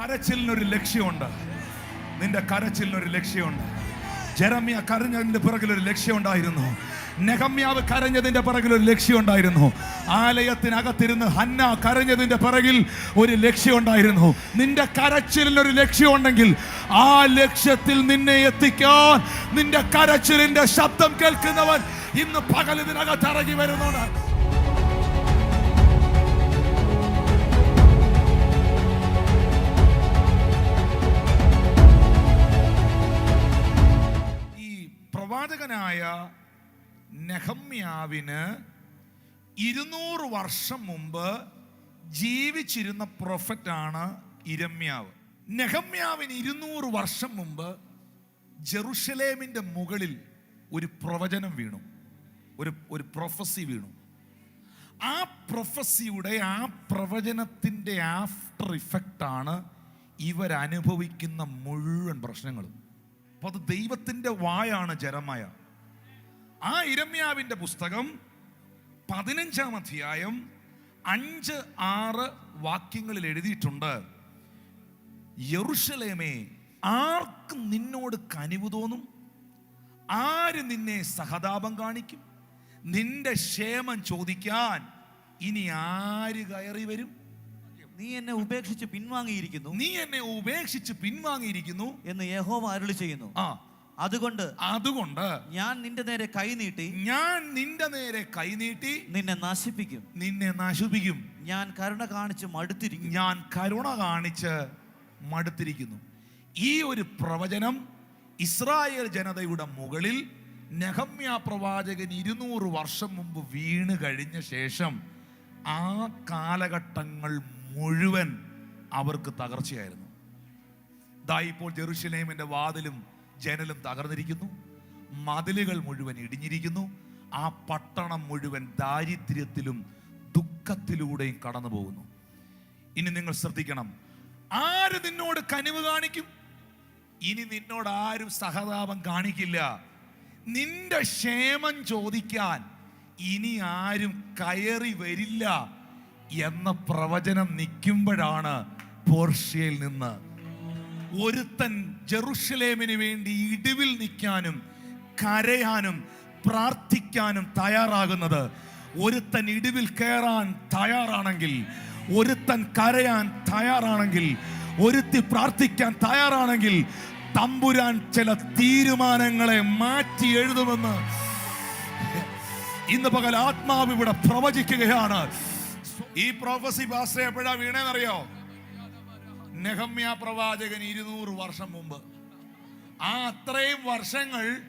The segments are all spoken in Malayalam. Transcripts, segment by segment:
കരച്ചിലിനൊരു ലക്ഷ്യമുണ്ട്. നിന്റെ കരച്ചിലിനൊരു ലക്ഷ്യമുണ്ട്. ജെറമ്യ കരഞ്ഞതിന്റെ പിറകിൽ ഒരു ലക്ഷ്യമുണ്ടായിരുന്നു. നെഹമ്യാവ് കരഞ്ഞതിന്റെ പിറകിൽ ഒരു ലക്ഷ്യമുണ്ടായിരുന്നു. ആലയത്തിനകത്തിരുന്ന് ഹന്ന കരഞ്ഞതിന്റെ പിറകിൽ ഒരു ലക്ഷ്യമുണ്ടായിരുന്നു. നിന്റെ കരച്ചിലിനൊരു ലക്ഷ്യമുണ്ടെങ്കിൽ ആ ലക്ഷ്യത്തിൽ നിന്നെ എത്തിക്കാൻ നിന്റെ കരച്ചിലിന്റെ ശബ്ദം കേൾക്കുന്നവൻ ഇന്ന് പകൽ ഇതിനകത്ത് ഇറങ്ങി വരുന്നുണ്ട് പ്രവാചകനായ നെഹമ്യാവിന് ഇരുന്നൂറ് വർഷം മുമ്പ് ജീവിച്ചിരുന്ന പ്രൊഫറ്റാണ് ഇരമ്യാവ്. നെഹമ്യാവിന് ഇരുന്നൂറ് വർഷം മുമ്പ് ജെറുഷലേമിന്റെ മുകളിൽ ഒരു പ്രവചനം വീണു. ഒരു ഒരു പ്രൊഫസി വീണു. ആ പ്രൊഫസിയുടെ ആ പ്രവചനത്തിന്റെ ആഫ്റ്റർ ഇഫക്റ്റാണ് ഇവരനുഭവിക്കുന്ന മുഴുവൻ പ്രശ്നങ്ങളും. അപ്പൊ അത് ദൈവത്തിന്റെ വായാണ് ജരമായ. ആ ഇരമ്യാവിന്റെ പുസ്തകം പതിനഞ്ചാം അധ്യായം അഞ്ച് ആറ് വാക്യങ്ങളിൽ എഴുതിയിട്ടുണ്ട്. യെറുഷലേമേ ആർക്ക് നിന്നോട് കനിവ് തോന്നും? ആര് നിന്നെ സഹതാപം കാണിക്കും? നിന്റെ ക്ഷേമം ചോദിക്കാൻ ഇനി ആര് കയറി വരും? നീ എന്നെ ഉപേക്ഷിച്ച് പിൻവാങ്ങിയിരിക്കുന്നു നീ എന്നെ ഉപേക്ഷിച്ച് പിൻവാങ്ങിയിരിക്കുന്നു എന്ന് യഹോവ അരുളി ചെയ്യുന്നു. ആ. അതുകൊണ്ട് അതുകൊണ്ട് ഞാൻ നിന്റെ നേരെ കൈനീട്ടി ഞാൻ നിന്റെ നേരെ കൈനീട്ടി നിന്നെ നശിപ്പിക്കും. നിന്നെ നശിപ്പിക്കും. ഞാൻ കരുണ കാണിച്ച് മടുത്തിരിക്കും ഞാൻ കരുണ കാണിച്ച് മടുത്തിരിക്കുന്നു. ഈ ഒരു പ്രവചനം ഇസ്രായേൽ ജനതയുടെ മുകളിൽ നെഹമ്യ പ്രവാചകൻ ഇരുന്നൂറ് വർഷം മുമ്പ് വീണ് കഴിഞ്ഞ ശേഷം ആ കാലഘട്ടങ്ങൾ മുഴുവൻ അവർക്ക് തകർച്ചയായിരുന്നു. ദാ ഇപ്പോൾ ജെറുഷലേമിന്റെ വാതിലും ജനലും തകർന്നിരിക്കുന്നു. മതിലുകൾ മുഴുവൻ ഇടിഞ്ഞിരിക്കുന്നു. ആ പട്ടണം മുഴുവൻ ദാരിദ്ര്യത്തിലും ദുഃഖത്തിലൂടെയും കടന്നു പോകുന്നു ഇനി നിങ്ങൾ ശ്രദ്ധിക്കണം. ആര് നിന്നോട് കനിവ് കാണിക്കും? ഇനി നിന്നോട് ആരും സഹതാപം കാണിക്കില്ല. നിന്റെ ക്ഷേമം ചോദിക്കാൻ ഇനി ആരും കയറി വരില്ല. എന്ന പ്രവചനം നിൽക്കുമ്പോഴാണ് പോർഷ്യയിൽ നിന്ന് ഒരുത്തൻ ജെറുഷലേമിന് വേണ്ടി ഇടിവിൽ നിൽക്കാനും കരയാനും പ്രാർത്ഥിക്കാനും തയ്യാറാകുന്നത്. ഒരുത്തൻ ഇടിവിൽ കയറാൻ തയ്യാറാണെങ്കിൽ ഒരുത്തൻ കരയാൻ തയ്യാറാണെങ്കിൽ ഒരുത്തി പ്രാർത്ഥിക്കാൻ തയ്യാറാണെങ്കിൽ തമ്പുരാൻ ചില തീരുമാനങ്ങളെ മാറ്റി എഴുതുമെന്ന്. ഇന്ന് പകൽ ആത്മാവ് ഇവിടെ പ്രവചിക്കുകയാണ്. ഈ പ്രോഫസി പാസ്റ്റർ എപ്പോഴാ വീണേന്നറിയോ? നെഹമ്യ പ്രവാചകൻ ഇരുന്നൂറ് വർഷം മുമ്പ്. ആ അത്രയും വർഷങ്ങൾ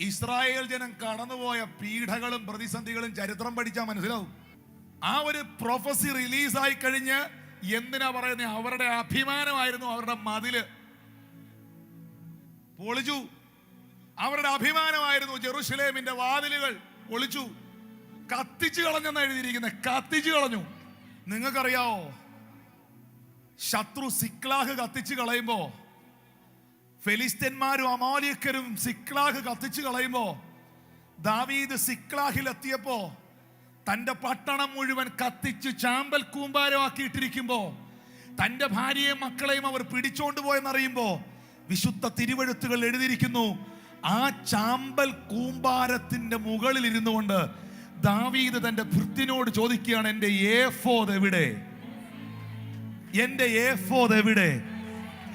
ഇസ്രായേൽ ജനം കടന്നുപോയ പീഡകളും പ്രതിസന്ധികളും ചരിത്രം പഠിച്ചാൽ മനസ്സിലാവും. ആ ഒരു പ്രൊഫസി റിലീസായി കഴിഞ്ഞ് എന്തിനാ പറയുന്നത് അവരുടെ അഭിമാനമായിരുന്നു അവരുടെ മതിൽ. പൊളിച്ചു. അവരുടെ അഭിമാനമായിരുന്നു ജെറുസലേമിന്റെ വാതിലുകൾ പൊളിച്ചു. കത്തിച്ചു കളഞ്ഞെന്ന് എഴുതിയിരിക്കുന്നത് കത്തിച്ചു കളഞ്ഞു. നിങ്ങൾക്കറിയാവോ? ശത്രു സിക്ലാഹ് കത്തിച്ചു കളയുമ്പോ ഫെലിസ്തന്മാരും അമാലിയക്കരും സിക്ലാഹ് കത്തിച്ചു കളയുമ്പോ ദാവീദ് സിക്ലാഹിൽ എത്തിയപ്പോ തന്റെ പട്ടണം മുഴുവൻ കത്തിച്ച് ചാമ്പൽ കൂമ്പാരമാക്കിയിട്ടിരിക്കുമ്പോ തന്റെ ഭാര്യയെയും മക്കളെയും അവർ പിടിച്ചോണ്ട് പോയെന്നറിയുമ്പോ വിശുദ്ധ തിരുവഴുത്തുകൾ എഴുതിയിരിക്കുന്നു ആ ചാമ്പൽ കൂമ്പാരത്തിന്റെ മുകളിൽ ഇരുന്നു കൊണ്ട് ദാവീദ് തന്റെ ഭൃത്തിനോട് ചോദിക്കുകയാണ് എന്റെ ഏഫോദ് എവിടെ? എന്റെ ഏഫോദ് എവിടെ?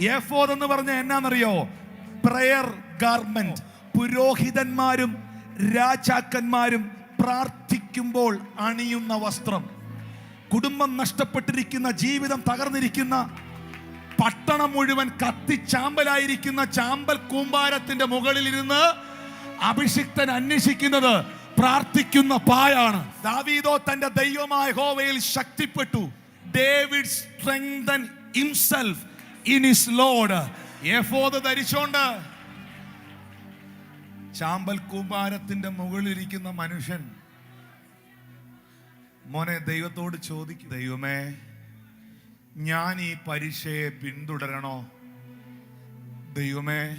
ഏഫോദ് എന്ന് പറഞ്ഞ എന്നാന്നറിയോ? പ്രയർ ഗാർമെന്റ് പുരോഹിതന്മാരും രാജാക്കന്മാരും പ്രാർത്ഥിക്കുമ്പോൾ അണിയുന്ന വസ്ത്രം. കുടുംബം നഷ്ടപ്പെട്ടിരിക്കുന്ന ജീവിതം തകർന്നിരിക്കുന്ന പട്ടണം മുഴുവൻ കത്തിച്ചാമ്പലായിരിക്കുന്ന ചാമ്പൽ കൂമ്പാരത്തിന്റെ മുകളിൽ ഇരുന്ന് അഭിഷിക്തൻ അന്വേഷിക്കുന്നത് പ്രാർത്ഥിക്കുന്ന പായാണ്. ദാവീദോ തന്റെ ദൈവമായ ഹോവയിൽ ശക്തിപ്പെട്ടു. David strengthen himself in his Lord. എഫോദ് ധരിച്ചോണ്ട്. ചാമ്പൽ കൂമ്പാരത്തിന്റെ മുകളിലിരിക്കുന്ന മനുഷ്യൻ മോനെ ദൈവത്തോട് ചോദിക്കും. ദൈവമേ ഞാൻ ഈ പരീക്ഷയെ പിന്തുടരണോ? ദൈവമേ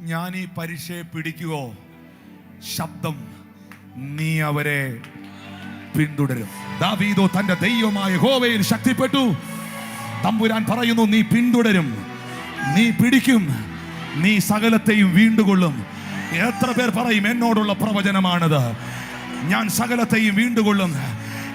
ഞാൻ ഈ പരീക്ഷയെ പിടിക്കുവോ? ശബ്ദം. നീ അവരെ പിന്തുടരും. ദാവീദോ തന്റെ ദൈവമായ ഹോവയിൽ ശക്തിപ്പെട്ടു. തമ്പുരാൻ പറയുന്നു നീ പിന്തുടരും. നീ പിടിക്കും. നീ സകലത്തെയും വീണ്ടുകൊള്ളും. എത്ര പേർ പറയും എന്നോടുള്ള പ്രവചനമാണിത്. ഞാൻ സകലത്തെയും വീണ്ടുകൊള്ളും.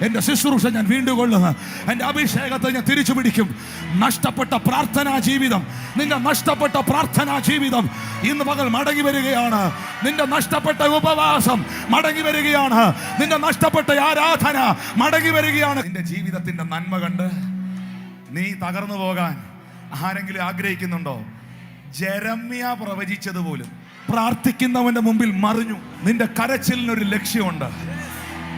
എന്റെ ശുശ്രൂഷ ഞാൻ വീണ്ടും വീണ്ടുകൊള്ളും എന്റെ അഭിഷേകത്തെ ഞാൻ തിരിച്ചു പിടിക്കും നഷ്ടപ്പെട്ട പ്രാർത്ഥനാ ജീവിതം നിന്റെ നഷ്ടപ്പെട്ട പ്രാർത്ഥനാ ജീവിതം ഇന്ന് പകൽ മടങ്ങി വരികയാണ്. നിന്റെ നഷ്ടപ്പെട്ട ഉപവാസം മടങ്ങി വരികയാണ്. നിന്റെ നഷ്ടപ്പെട്ട ആരാധന മടങ്ങി വരികയാണ്. നിന്റെ ജീവിതത്തിന്റെ നന്മ കണ്ട് നീ തകർന്നു പോകാൻ ആരെങ്കിലും ആഗ്രഹിക്കുന്നുണ്ടോ? ജരമ്യ പ്രവചിച്ചതുപോലും പ്രാർത്ഥിക്കുന്നവന്റെ മുമ്പിൽ മറിഞ്ഞു. നിന്റെ കരച്ചിലിനൊരു ലക്ഷ്യമുണ്ട്.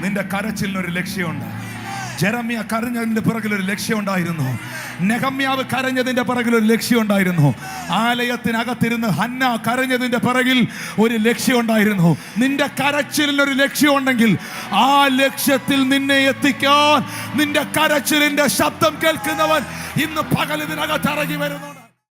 നിന്റെ കരച്ചിലിനൊരു ലക്ഷ്യമുണ്ട്. ജെറമ്യ കരഞ്ഞതിന്റെ ഒരു ലക്ഷ്യമുണ്ടായിരുന്നു. നെഹമ്യാവ് കരഞ്ഞതിന്റെ ഒരു ലക്ഷ്യമുണ്ടായിരുന്നു. ആലയത്തിനകത്തിരുന്ന് ഹന്ന കരഞ്ഞതിന്റെ പിറകിൽ ഒരു ലക്ഷ്യമുണ്ടായിരുന്നു. നിന്റെ കരച്ചിലിനൊരു ലക്ഷ്യമുണ്ടെങ്കിൽ ആ ലക്ഷ്യത്തിൽ നിന്നെ എത്തിക്കാൻ നിന്റെ കരച്ചിലിന്റെ ശബ്ദം കേൾക്കുന്നവൻ ഇന്ന് പകൽ ഇതിനകത്ത് ഇറങ്ങി വരുന്നുണ്ട്.